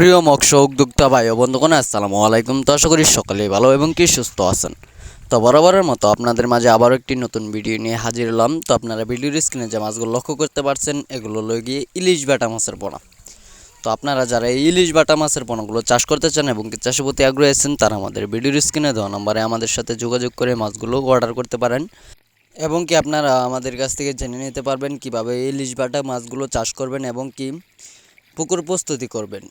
প্রিয় মৎস্য উদ্যোক্তা ভাই ও বন্ধুগণ, আসসালামু আলাইকুম। তো আশা করি সকলেই ভালো এবং কি সুস্থ আছেন। তো বরাবরের মতো আপনাদের মাঝে আবারও একটি নতুন ভিডিও নিয়ে হাজির হলাম। তো আপনারা ভিডিওর স্ক্রিনে যে মাছগুলো লক্ষ্য করতে পারছেন, এগুলো লয়ে গিয়ে ইলিশ বাটা মাছের পোনা। তো আপনারা যারা এই ইলিশ বাটা মাছের পোনাগুলো চাষ করতে চান এবং চাষের প্রতি আগ্রহী আছেন, তারা আমাদের ভিডিওর স্ক্রিনে দেওয়া নম্বরে আমাদের সাথে যোগাযোগ করে মাছগুলো অর্ডার করতে পারেন। এবং কি আপনারা আমাদের কাছ থেকে জেনে নিতে পারবেন কীভাবে ইলিশ বাটা মাছগুলো চাষ করবেন এবং কি পুকুর প্রস্তুতি করবেন।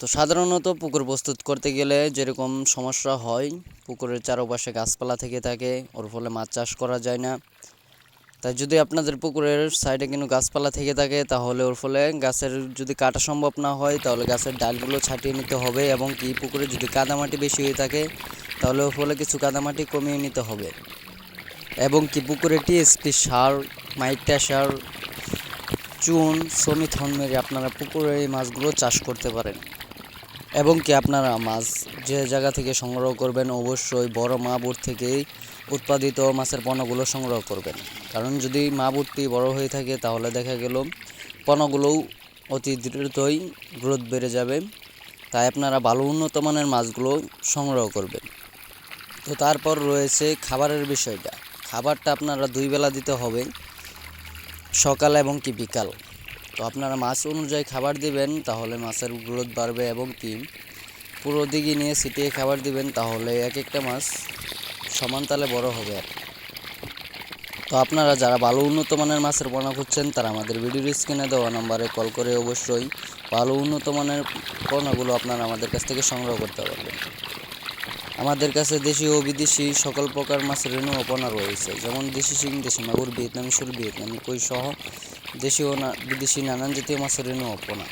তো সাধারণত পুকুর প্রস্তুত করতে গেলে যেরকম সমস্যা হয়, পুকুরের চারপাশে গাছপালা থেকে থাকে, ওর ফলে মাছ চাষ করা যায় না। তাই যদি আপনাদের পুকুরের সাইডে কিন্তু গাছপালা থেকে থাকে, তাহলে ওর ফলে গাছের যদি কাটা সম্ভব না হয়, তাহলে গাছের ডালগুলো ছাটিয়ে নিতে হবে এবং কি পুকুরে যদি কাদামাটি বেশি হয়ে থাকে, তাহলে ওর ফলে কিছু কাদামাটি কমিয়ে নিতে হবে। এবং কি পুকুরে টিএসপি সার মাইটা সার, চুন, সমিথন মেরে আপনারা পুকুরে এই মাছগুলো চাষ করতে পারেন। এবং কি আপনারা মাছ যে জায়গা থেকে সংগ্রহ করবেন, অবশ্যই বড় মা বুট থেকেই উৎপাদিত মাছের পণ্যগুলো সংগ্রহ করবেন। কারণ যদি মা বুটটি বড় হয়ে থাকে, তাহলে দেখা গেল পণ্যগুলোও অতি দ্রুতই গ্রোথ বেড়ে যাবে। তাই আপনারা ভালো উন্নত মানের মাছগুলো সংগ্রহ করবেন। তো তারপর রয়েছে খাবারের বিষয়টা। খাবারটা আপনারা দুই বেলা দিতে হবে, সকাল এবং কি বিকাল। তো আপনারা মাছ অনুযায়ী খাবার দিবেন, তাহলে মাছের গ্রোথ বাড়বে এবং কি পুরো দিকে নিয়ে ছিটিয়ে খাবার দিবেন, তাহলে এক একটা মাছ সমান তালে বড় হবে আর। তো আপনারা যারা ভালো উন্নত মানের মাছের পোনা খুঁজছেন, তারা আমাদের ভিডিওর স্ক্রিনে দেওয়া নাম্বারে কল করে অবশ্যই ভালো উন্নত মানের পোনাগুলো আপনারা আমাদের কাছ থেকে সংগ্রহ করতে পারবেন আমাদের কাছে দেশি ও বিদেশি সকল প্রকার মাছের রেণু অপনা রয়েছে। যেমন দেশি শিং, দেশি মাগুর, ভিয়েতনামি সুর ভিয়েতনামি কই সহ দেশি ও বিদেশি নানান জাতীয় মাছের রেণু অপনা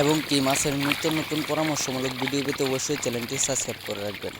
এবং কি মাছের নিত্য নতুন পরামর্শমূলক ভিডিও পেতে অবশ্যই চ্যানেলটি সাবস্ক্রাইব করে রাখবেন।